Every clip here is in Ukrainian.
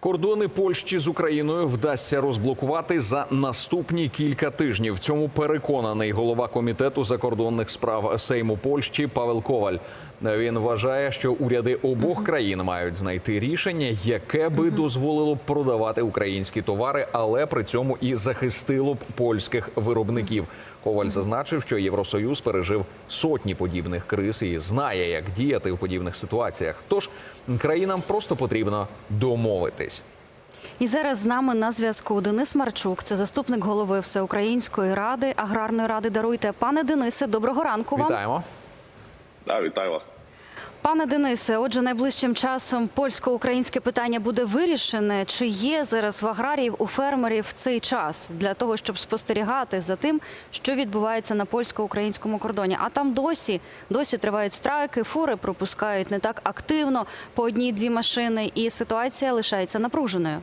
Кордони Польщі з Україною вдасться розблокувати за наступні кілька тижнів. В цьому переконаний голова комітету закордонних справ Сейму Польщі Павел Коваль. Він вважає, що уряди обох країн мають знайти рішення, яке би дозволило продавати українські товари, але при цьому і захистило б польських виробників. Коваль зазначив, що Євросоюз пережив сотні подібних криз і знає, як діяти у подібних ситуаціях. Тож країнам просто потрібно домовитись. І зараз з нами на зв'язку Денис Марчук, це заступник голови Всеукраїнської ради, аграрної ради. Даруйте, пане Денисе, доброго ранку вам. Вітаємо. Да, вітаю вас. Пане Денисе, отже, найближчим часом польсько-українське питання буде вирішене. Чи є зараз в аграріїв у фермерів цей час для того, щоб спостерігати за тим, що відбувається на польсько-українському кордоні? А там досі досі тривають страйки, фури пропускають не так активно по одній-дві машини, і ситуація лишається напруженою.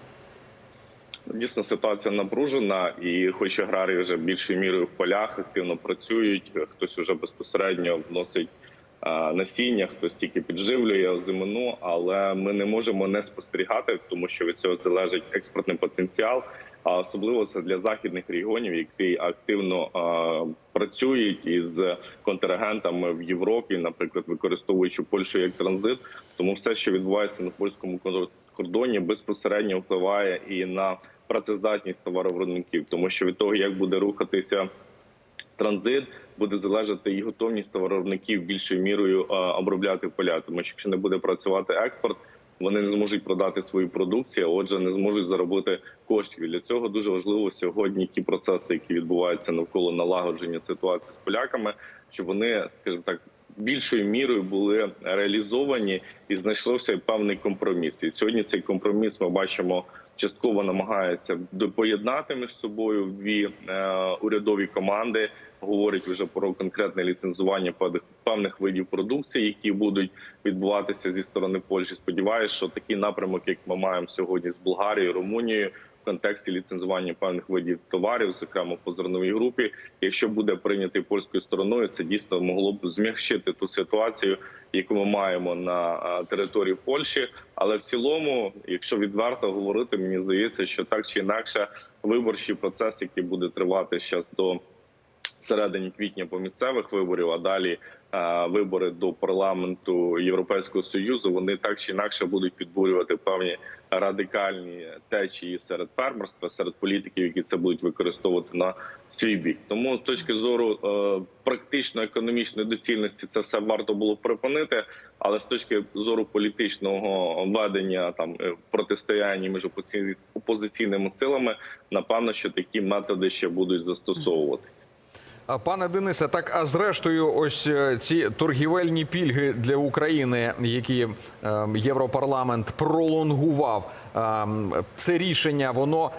Дійсно, ситуація напружена, і хоч аграрії вже більшою мірою в полях активно працюють, хтось уже безпосередньо вносить насіння, хтось тільки підживлює озимину, але ми не можемо не спостерігати, тому що від цього залежить експортний потенціал. А особливо це для західних регіонів, які активно працюють із контрагентами в Європі, наприклад, використовуючи Польщу як транзит. Тому все, що відбувається на польському кордоні, безпосередньо впливає і на працездатність товаровиробників, тому що від того, як буде рухатися транзит, буде залежати і готовність товаровиробників більшою мірою обробляти поля. Тому що якщо не буде працювати експорт, вони не зможуть продати свою продукцію, а отже, не зможуть заробити коштів. І Для цього дуже важливо сьогодні ті процеси, які відбуваються навколо налагодження ситуації з поляками, щоб вони, скажімо так. Більшою мірою були реалізовані і знайшовся певний компроміс. І сьогодні цей компроміс ми бачимо частково намагаються поєднати між собою дві е, урядові команди. Говорить вже про конкретне ліцензування певних видів продукції, які будуть відбуватися зі сторони Польщі. Сподіваюся, що такий напрямок, як ми маємо сьогодні з Болгарією, Румунією, в контексті ліцензування певних видів товарів, зокрема по зерновій групі, якщо буде прийнятий польською стороною, це дійсно могло б змягчити ту ситуацію, яку ми маємо на території Польщі. Але в цілому, якщо відверто говорити, мені здається, що так чи інакше виборчий процес, який буде тривати зараз до середині квітня по місцевих виборів, а далі е, вибори до парламенту Європейського союзу, вони так чи інакше будуть підбурювати певні радикальні течії серед фермерства, серед політиків, які це будуть використовувати на свій бік. Тому з точки зору е, практично економічної доцільності це все варто було припинити. Але з точки зору політичного ведення там е, протистояння між опозиці- опозиційними силами, напевно, що такі методи ще будуть застосовуватися. Пане Денисе, так а зрештою, ось е, ці торгівельні пільги для України, які е, Європарламент пролонгував, е, це рішення воно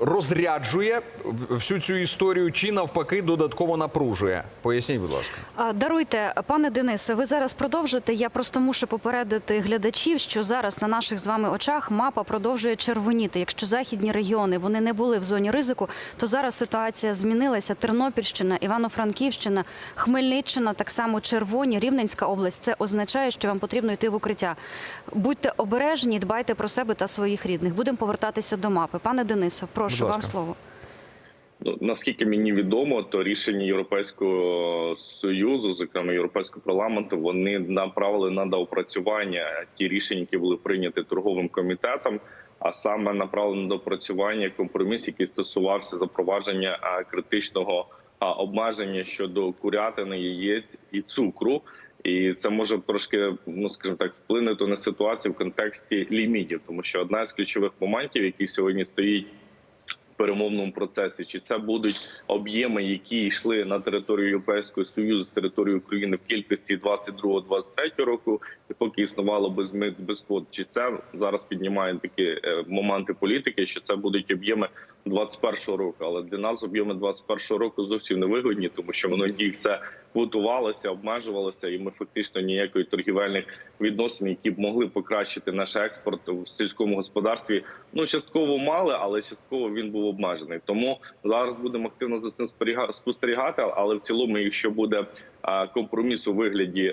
розряджує всю цю історію чи навпаки додатково напружує? Поясніть, будь ласка. Даруйте, пане Денисе, ви зараз продовжите. Я просто мушу попередити глядачів, що зараз на наших з вами очах мапа продовжує червоніти. Якщо західні регіони вони не були в зоні ризику, то зараз ситуація змінилася. Тернопільщина, Івано-Франківщина, Хмельниччина, так само червоні, Рівненська область. Це означає, що вам потрібно йти в укриття. Будьте обережні, дбайте про себе та своїх рідних. Будемо повертатися до мапи. Пане Денисе, прошу вам слово. Ну, наскільки мені відомо, то рішення Європейського союзу, зокрема Європейського парламенту, вони направили на доопрацювання ті рішення, які були прийняті торговим комітетом, а саме направлено до працювання компроміс, який стосувався запровадження критичного обмеження щодо курятини, яєць і цукру. І це може трошки, ну скажімо так, вплинути на ситуацію в контексті лімітів, тому що одна з ключових моментів, який сьогодні стоїть перемовному процесі, чи це будуть об'єми, які йшли на територію Європейського союзу з території України в кількості 22-23 року, і поки існувало без мит, без квот, чи це зараз піднімає такі е, моменти політики, що це будуть об'єми 21 року. Але для нас об'єми 21 року зовсім не вигодні, тому що воно діє все квотувалося, обмежувалося, і ми фактично ніякої торгівельних відносин, які б могли покращити наш експорт в сільському господарстві. Ну частково мали, але частково він був обмежений. Тому зараз будемо активно за цим спостерігати. Але в цілому, якщо буде компроміс у вигляді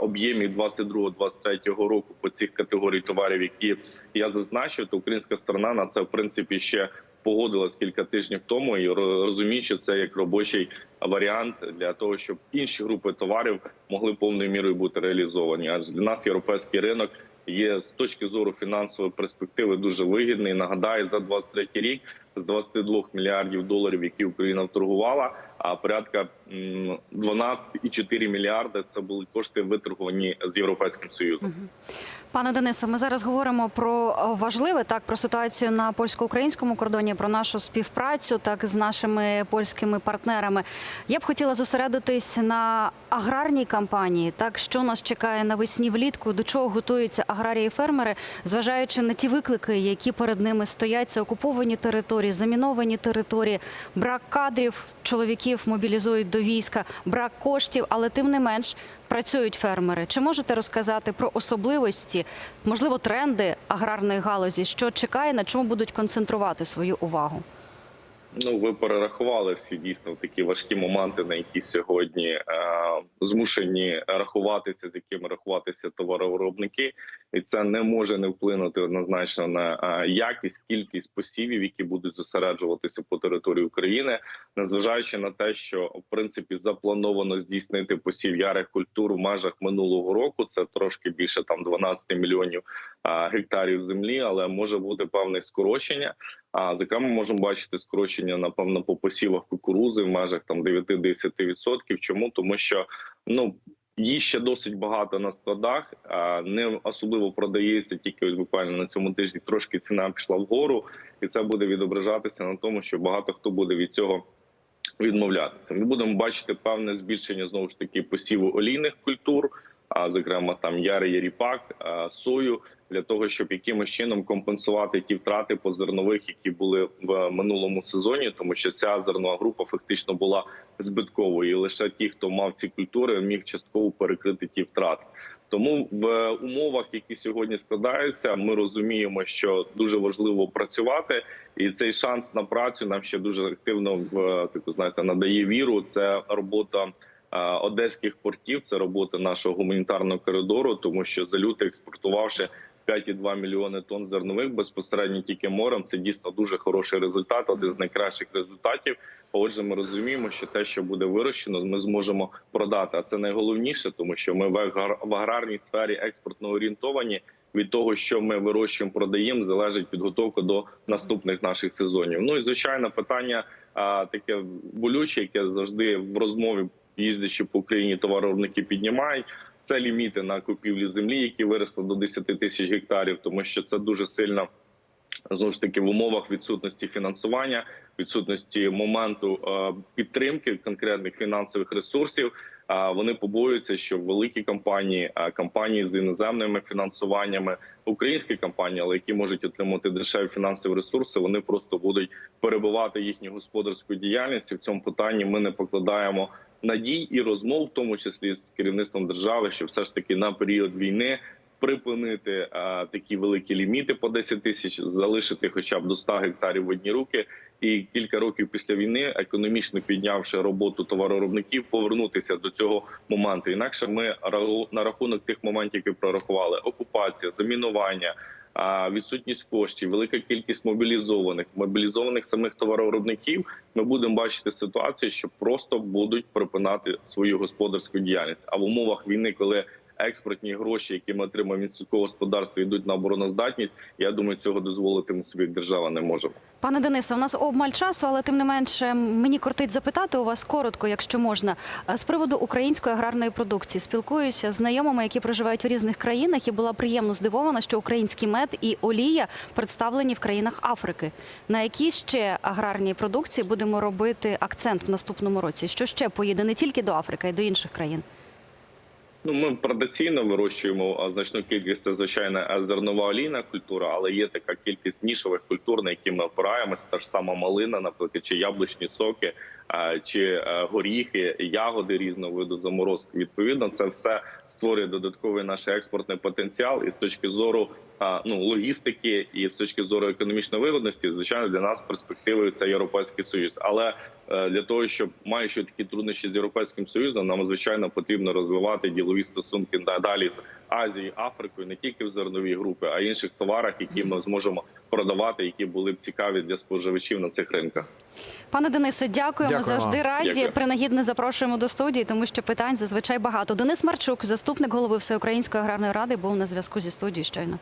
об'ємів 22-23 року по цих категорій товарів, які я зазначив, то українська сторона на це в принципі ще погодилась кілька тижнів тому і ро- розуміє, що це як робочий варіант для того, щоб інші групи товарів могли повною мірою бути реалізовані. Адже для нас європейський ринок є з точки зору фінансової перспективи дуже вигідний. Нагадаю, за 23 рік з 22 мільярдів доларів, які Україна вторгувала, а порядка м, 12,4 мільярди це були кошти виторговані з європейським союзом. Пане Денисе, ми зараз говоримо про е, важливе так про ситуацію на польсько-українському кордоні, про нашу співпрацю так з нашими польськими партнерами. Я б хотіла зосередитись на аграрній кампанії. Так що нас чекає навесні влітку, до чого готуються аграрії фермери, зважаючи на ті виклики, які перед ними стоять. Це окуповані території, заміновані території, брак кадрів, чоловіків мобілізують до війська, брак коштів, але тим не менш працюють фермери. Чи можете розказати про особливості, можливо, тренди аграрної галузі, що чекає, на чому будуть концентрувати свою увагу? Ну, ви перерахували всі дійсно такі важкі моменти, на які сьогодні е, змушені рахуватися, з якими рахуватися товаровиробники, і це не може не вплинути однозначно на якість, кількість посівів, які будуть зосереджуватися по території України, незважаючи на те, що в принципі заплановано здійснити посів ярих культур в межах минулого року. Це трошки більше там 12 мільйонів гектарів землі, але може бути певне скорочення. А зокрема, можемо бачити скорочення напевно по посівах кукурузи в межах там 9-10%. Чому тому, що ну її ще досить багато на складах, не особливо продається тільки ось буквально на цьому тижні. Трошки ціна пішла вгору, і це буде відображатися на тому, що багато хто буде від цього. Відмовлятися, ми будемо бачити певне збільшення знову ж таки посіву олійних культур, а зокрема там ярий ріпак, сою для того, щоб якимось чином компенсувати ті втрати по зернових, які були в минулому сезоні, тому що ця зернова група фактично була збитковою. І лише ті, хто мав ці культури, міг частково перекрити ті втрати. Тому в умовах, які сьогодні складаються, ми розуміємо, що дуже важливо працювати, і цей шанс на працю нам ще дуже активно в таку знаєте надає віру. Це робота одеських портів, це робота нашого гуманітарного коридору, тому що за люте експортувавши 5,2 мільйони тонн зернових безпосередньо тільки морем. Це дійсно дуже хороший результат, один з найкращих результатів. Отже, ми розуміємо, що те, що буде вирощено, ми зможемо продати. А це найголовніше, тому що ми в аграрній сфері експортно орієнтовані. Від того, що ми вирощуємо, продаємо, залежить підготовка до наступних наших сезонів. Ну і звичайно, питання а, таке болюче, яке завжди в розмові їздячи по Україні, товаровиробники піднімають. Це ліміти на купівлі землі, які виросли до 10 тисяч гектарів, тому що це дуже сильно знову ж таки в умовах відсутності фінансування, відсутності моменту е, підтримки конкретних фінансових ресурсів. Вони побоюються, що великі компанії, компанії з іноземними фінансуваннями, українські компанії, але які можуть отримати дешеві фінансові ресурси, вони просто будуть перебувати їхню господарську діяльність. І в цьому питанні ми не покладаємо надій і розмов, в тому числі з керівництвом держави, що все ж таки на період війни припинити а, такі великі ліміти по 10 тисяч, залишити хоча б до 100 гектарів в одні руки, і кілька років після війни, економічно піднявши роботу товаровиробників, повернутися до цього моменту. Інакше ми на рахунок тих моментів, які прорахували: окупація, замінування. Відсутність коштів, велика кількість мобілізованих, мобілізованих самих товаровиробників. Ми будемо бачити ситуацію, що просто будуть припинати свою господарську діяльність. А в умовах війни, коли експортні гроші, які ми отримаємо від сільського господарства, йдуть на обороноздатність. Я думаю, цього дозволити ми собі держава не можемо. Пане Денисе, у нас обмаль часу, але тим не менше мені кортить запитати у вас коротко, якщо можна, з приводу української аграрної продукції. Спілкуюся з знайомими, які проживають в різних країнах, і була приємно здивована, що український мед і олія представлені в країнах Африки. На які ще аграрні продукції будемо робити акцент в наступному році? Що ще поїде не тільки до Африки, а й до інших країн? Ну, ми традиційно вирощуємо значну кількість це звичайно зернова олійна культура, але є така кількість нішових культур, на які ми опираємося. Та ж сама малина, наприклад, чи яблучні соки, чи е, горіхи, ягоди різного виду заморозки. Відповідно, це все створює додатковий наш експортний потенціал і з точки зору ну логістики і з точки зору економічної вигодності, звичайно, для нас перспективою це європейський союз. Але е, для того, щоб маючи такі труднощі з європейським союзом, нам звичайно потрібно розвивати ділові стосунки надалі з Азією, Африкою, не тільки в зерновій групі, а й інших товарах, які ми зможемо продавати, які були б цікаві для споживачів на цих ринках. Пане Денисе, дякуємо. Дякую Завжди раді. Дякую. Принагідно запрошуємо до студії, тому що питань зазвичай багато. Денис Марчук, заступник голови Всеукраїнської аграрної ради, був на зв'язку зі студією щойно.